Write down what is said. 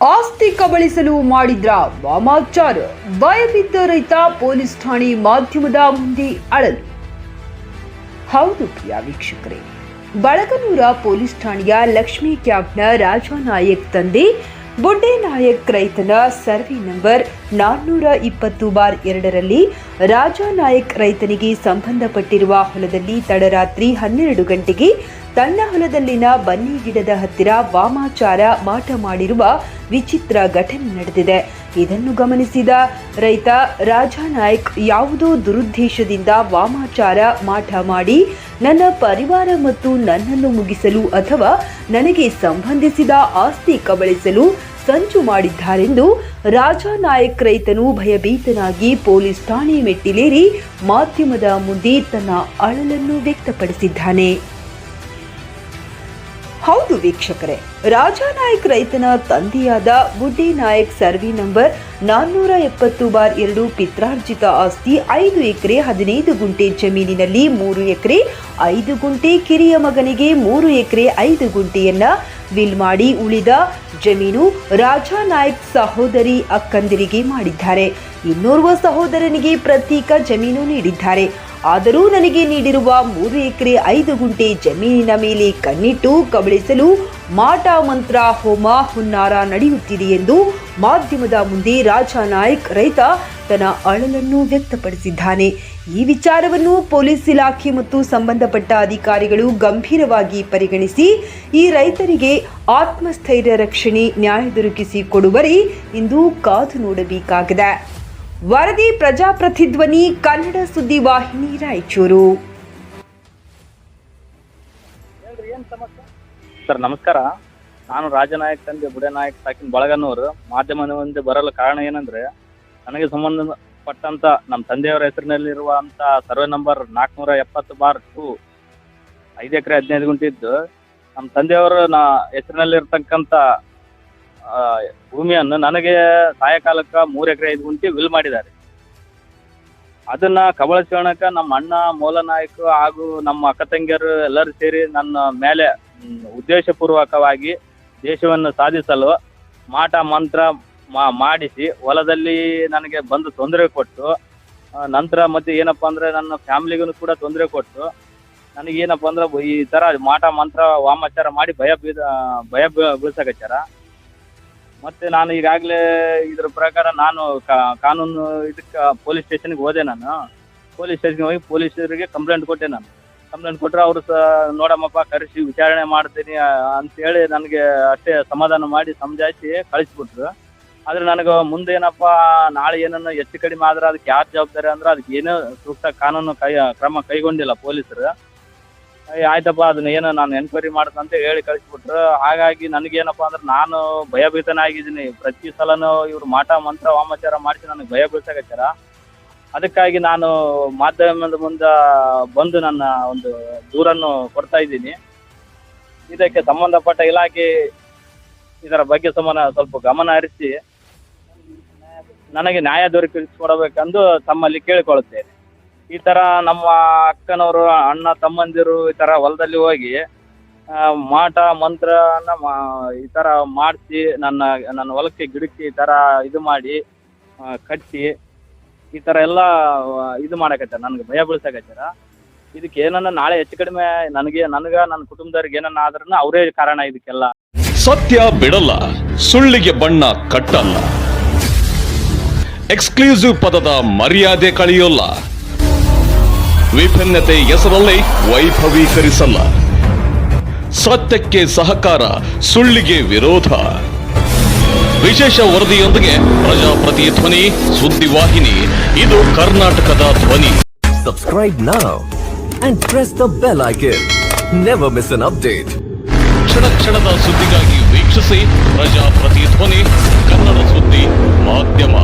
ಆಸ್ತಿ ಕಬಳಿಸಲು ಮಾಡಿದ್ರ ವಾಮಾಚಾರ? ಭಯಬಿದ್ದ ರೈತ ಪೊಲೀಸ್ ಠಾಣೆ ಮಾಧ್ಯಮದ ಮುಂದೆ ಅಳಲು. ಹೌದು ಪ್ರಿಯ ವೀಕ್ಷಕರೇ, ಬಳಗನೂರ ಪೊಲೀಸ್ ಠಾಣೆಯ ಲಕ್ಷ್ಮೀ ಕ್ಯಾಬ್ನ ರಾಜಾನಾಯಕ್ ತಂದೆ ಬುಡ್ಡೆ ನಾಯಕ್ ರೈತನ ಸರ್ವೆ ನಂಬರ್ ನಾನ್ನೂರ ಇಪ್ಪತ್ತು ಬಾರ್ ಎರಡರಲ್ಲಿ ರಾಜಾನಾಯಕ್ ರೈತನಿಗೆ ಸಂಬಂಧಪಟ್ಟಿರುವ ಹೊಲದಲ್ಲಿ ತಡರಾತ್ರಿ ಹನ್ನೆರಡು ಗಂಟೆಗೆ ತನ್ನ ಹೊಲದಲ್ಲಿನ ಬನ್ನಿ ಗಿಡದ ಹತ್ತಿರ ವಾಮಾಚಾರ ಮಾಟ ಮಾಡಿರುವ ವಿಚಿತ್ರ ಘಟನೆ ನಡೆದಿದೆ. ಇದನ್ನು ಗಮನಿಸಿದ ರೈತ ರಾಜಾನಾಯ್ಕ್, ಯಾವುದೋ ದುರುದ್ದೇಶದಿಂದ ವಾಮಾಚಾರ ಮಾಟ ಮಾಡಿ ನನ್ನ ಪರಿವಾರ ಮತ್ತು ನನ್ನನ್ನು ಮುಗಿಸಲು ಅಥವಾ ನನಗೆ ಸಂಬಂಧಿಸಿದ ಆಸ್ತಿ ಕಬಳಿಸಲು ಸಂಚು ಮಾಡಿದ್ದಾರೆಂದು ರಾಜಾನಾಯಕ್ ರೈತನು ಭಯಭೀತನಾಗಿ ಪೊಲೀಸ್ ಠಾಣೆ ಮೆಟ್ಟಿಲೇರಿ ಮಾಧ್ಯಮದ ಮುಂದೆ ತನ್ನ ಅಳಲನ್ನು ವ್ಯಕ್ತಪಡಿಸಿದ್ದಾನೆ. ಹೌದು ವೀಕ್ಷಕರೇ ರಾಜಾನಾಯಕ್ ರೈತನ ತಂದೆಯಾದ ಬುಡ್ಡಿ ನಾಯಕ್ ಸರ್ವಿ ನಂಬರ್ ನಾನ್ನೂರ ಎಪ್ಪತ್ತು ಬಾರ್ ಎರಡು ಪಿತ್ರಾರ್ಜಿತ ಆಸ್ತಿ ಐದು ಎಕರೆ ಹದಿನೈದು ಗುಂಟೆ ಜಮೀನಿನಲ್ಲಿ ಮೂರು ಎಕರೆ, ಐದು ಗುಂಟೆ ಕಿರಿಯ ಮಗನಿಗೆ ಮೂರು ಎಕರೆ ಐದು ಗುಂಟೆಯನ್ನ ವಿಲ್ ಮಾಡಿ ಉಳಿದ ಜಮೀನು ರಾಜಾ ನಾಯ್ಕ್ ಸಹೋದರಿ ಅಕ್ಕಂದಿರಿಗೆ ಮಾಡಿದ್ದಾರೆ. ಇನ್ನೋರ್ವ ಸಹೋದರನಿಗೆ ಪ್ರತ್ಯೇಕ ಜಮೀನು ನೀಡಿದ್ದಾರೆ. ಆದರೂ ನನಗೆ ನೀಡಿರುವ ಮೂರು ಎಕರೆ ಐದು ಗುಂಟೆ ಜಮೀನಿನ ಮೇಲೆ ಕಣ್ಣಿಟ್ಟು ಕಬಳಿಸಲು ಮಾಟ ಮಂತ್ರ ಹೋಮ ಹುನ್ನಾರ ನಡೆಯುತ್ತಿದೆ ಎಂದು ಮಾಧ್ಯಮದ ಮುಂದೆ ರಾಜಾನಾಯಕ್ ರೈತ ತನ್ನ ಅಳಲನ್ನು ವ್ಯಕ್ತಪಡಿಸಿದ್ದಾನೆ. ಈ ವಿಚಾರವನ್ನು ಪೊಲೀಸ್ ಇಲಾಖೆ ಮತ್ತು ಸಂಬಂಧಪಟ್ಟ ಅಧಿಕಾರಿಗಳು ಗಂಭೀರವಾಗಿ ಪರಿಗಣಿಸಿ ಈ ರೈತರಿಗೆ ಆತ್ಮಸ್ಥೈರ್ಯ ರಕ್ಷಣೆ ನ್ಯಾಯ ದೊರಕಿಸಿ ಕೊಡುವರಿ ಇಂದು ಕಾದು ನೋಡಬೇಕಾಗಿದೆ. ವರದಿ ಪ್ರಜಾಪ್ರತಿಧ್ವನಿ ಕನ್ನಡ ಸುದ್ದಿ ವಾಹಿನಿ ರಾಯಚೂರು. ಸರ್, ನಮಸ್ಕಾರ. ನಾನು ರಾಜನಾಯಕ್ ತಂದೆ, ಬುಡನಾಯಕ್ ಸಾಕಿನ ಬಳಗನವರು ಮಾಧ್ಯಮದ ಮುಂದೆ ಬರಲು ಕಾರಣ ಏನಂದ್ರೆ, ನನಗೆ ಸಂಬಂಧಪಟ್ಟಂತ ನಮ್ಮ ತಂದೆಯವರ ಹೆಸರಿನಲ್ಲಿರುವಂತ ಸರ್ವೆ ನಂಬರ್ ನಾಲ್ಕುನೂರ ಎಪ್ಪತ್ತು ಬಾರ್ ಟು, ಐದು ಎಕರೆ ಹದಿನೈದು ಗುಂಟೆ ಇದ್ದು ನಮ್ಮ ತಂದೆಯವರ ನಾ ಹೆಸರಿನಲ್ಲಿರ್ತಕ್ಕಂಥ ಭೂಮಿಯನ್ನು ನನಗೆ ಸಾಯಂಕಾಲಕ್ಕೆ ಮೂರು ಎಕರೆ ಐದು ಗುಂಟೆ ವಿಲ್ ಮಾಡಿದ್ದಾರೆ. ಅದನ್ನ ಕಬಳಿಸ್ಕೊಳಕ ನಮ್ಮ ಅಣ್ಣ ಮೂಲನಾಯಕ ಹಾಗೂ ನಮ್ಮ ಅಕ್ಕ ತಂಗಿಯರು ಎಲ್ಲರೂ ಸೇರಿ ನನ್ನ ಮೇಲೆ ಉದ್ದೇಶಪೂರ್ವಕವಾಗಿ ದೇಶವನ್ನು ಸಾಧಿಸಲು ಮಾಟ ಮಂತ್ರ ಮಾಡಿಸಿ ಹೊಲದಲ್ಲಿ ನನಗೆ ಬಂದು ತೊಂದರೆ ಕೊಟ್ಟು ನಂತರ ಮತ್ತೆ ಏನಪ್ಪಾ ಅಂದ್ರೆ ನನ್ನ ಫ್ಯಾಮಿಲಿಗೂ ಕೂಡ ತೊಂದರೆ ಕೊಟ್ಟು ನನಗೇನಪ್ಪ ಅಂದ್ರೆ ಈ ತರ ಮಾಟ ಮಂತ್ರ ವಾಮಾಚಾರ ಮಾಡಿ ಭಯ ಬೀದ ಭಯ ಬೀಳ್ಸಕಚಾರ ಮತ್ತು ನಾನು ಈಗಾಗಲೇ ಇದ್ರ ಪ್ರಕಾರ ನಾನು ಕಾನೂನು ಇದಕ್ಕೆ ಪೊಲೀಸ್ ಸ್ಟೇಷನ್ಗೆ ಹೋದೆ ನಾನು. ಪೊಲೀಸ್ ಸ್ಟೇಷನ್ಗೆ ಹೋಗಿ ಪೊಲೀಸರಿಗೆ ಕಂಪ್ಲೇಂಟ್ ಕೊಟ್ಟೆ ನಾನು. ಕಂಪ್ಲೇಂಟ್ ಕೊಟ್ಟರೆ ಅವರು ಸಹ ನೋಡಮ್ಮಪ್ಪ ಕರೆಸಿ ವಿಚಾರಣೆ ಮಾಡ್ತೀನಿ ಅಂತೇಳಿ ನನಗೆ ಅಷ್ಟೇ ಸಮಾಧಾನ ಮಾಡಿ ಸಮಜಾಯಿಸಿ ಕಳಿಸ್ಬಿಟ್ರು. ಆದ್ರೆ ನನಗೆ ಮುಂದೆ ಏನಪ್ಪ ನಾಳೆ ಏನನ್ನು ಹೆಚ್ಚು ಕಡಿಮೆ ಆದ್ರೆ ಅದಕ್ಕೆ ಯಾರು ಜವಾಬ್ದಾರಿ ಅಂದ್ರೆ ಅದಕ್ಕೆ ಏನೂ ಸೂಕ್ತ ಕಾನೂನು ಕೈ ಕ್ರಮ ಕೈಗೊಂಡಿಲ್ಲ ಪೊಲೀಸರು. ಆಯ್ತಪ್ಪ, ಅದನ್ನ ಏನು ನಾನು ಎನ್ಕ್ವೈರಿ ಮಾಡ್ತಂತ ಹೇಳಿ ಕಳಿಸ್ಬಿಟ್ರು. ಹಾಗಾಗಿ ನನಗೇನಪ್ಪ ಅಂದ್ರೆ ನಾನು ಭಯಭೀತನಾಗಿದ್ದೀನಿ ಪ್ರತಿ ಸಲನೂ ಇವ್ರು ಮಾಟ, ಮಂತ್ರ, ವಾಮಾಚಾರ ಮಾಡಿಸಿ ನನಗೆ ಭಯ ಬೀಳ್ಸಕತ್ತಾರ ಅದಕ್ಕಾಗಿ ನಾನು ಮಾಧ್ಯಮದ ಮುಂದೆ ಬಂದು ನನ್ನ ಒಂದು ದೂರನ್ನು ಕೊಡ್ತಾ ಇದ್ದೀನಿ. ಇದಕ್ಕೆ ಸಂಬಂಧಪಟ್ಟ ಇಲಾಖೆ ಇದರ ಬಗ್ಗೆ ಸಮನ ಸ್ವಲ್ಪ ಗಮನ ಹರಿಸಿ ನನಗೆ ನ್ಯಾಯ ದೊರಕಿಸಿಕೊಡಬೇಕೆಂದು ತಮ್ಮಲ್ಲಿ ಕೇಳಿಕೊಳ್ಳುತ್ತೇನೆ. ಈ ಥರ ನಮ್ಮ ಅಕ್ಕನವರು, ಅಣ್ಣ ತಮ್ಮಂದಿರು ಈ ಥರ ಹೊಲದಲ್ಲಿ ಹೋಗಿ ಮಾಟ, ಮಂತ್ರನ ಈ ಥರ ಮಾಡಿಸಿ, ನನ್ನ ನನ್ನ ಹೊಲಕ್ಕೆ ಗಿಡಕ್ಕೆ ಈ ಥರ ಇದು ಮಾಡಿ ಕಟ್ಟಿ, ಈ ಥರ ಎಲ್ಲ ಇದು ಮಾಡಕತ್ತಾರ ನನಗೆ ಭಯ ಬೀಳ್ಸಕತ್ತಾರ ಇದಕ್ಕೆ ಏನನ್ನ ನಾಳೆ ಹೆಚ್ಚು ಕಡಿಮೆ ನನಗೆ ನನಗೆ, ನನ್ನ ಕುಟುಂಬದವ್ರಿಗೆ ಏನನ್ನ ಆದ್ರೂ ಅವರೇ ಕಾರಣ ಇದಕ್ಕೆಲ್ಲ. ಸತ್ಯ ಬಿಡಲ್ಲ, ಸುಳ್ಳಿಗೆ ಬಣ್ಣ ಕಟ್ಟಲ್ಲ. ಎಕ್ಸ್ಕ್ಲೂಸಿವ್ ಪದದ ಮರ್ಯಾದೆ ಕಳೆಯೋಲ್ಲ. ವಿಭಿನ್ನತೆ ಹೆಸರಲ್ಲಿ ವೈಭವೀಕರಿಸಲ್ಲ ಸತ್ಯಕ್ಕೆ ಸಹಕಾರ ಸುಳ್ಳಿಗೆ ವಿರೋಧ ವಿಶೇಷ ವರದಿಯೊಂದಿಗೆ ಪ್ರಜಾಪ್ರತಿ ಧ್ವನಿ ಸುದ್ದಿವಾಹಿನಿ ಇದು ಕರ್ನಾಟಕದ ಧ್ವನಿ subscribe now and press the bell icon. Never miss an update. ಕ್ಷಣ ಕ್ಷಣದ ಸುದ್ದಿಗಾಗಿ ವೀಕ್ಷಿಸಿ ಪ್ರಜಾಪ್ರತಿ ಧ್ವನಿ ಕನ್ನಡ ಸುದ್ದಿ ಮಾಧ್ಯಮ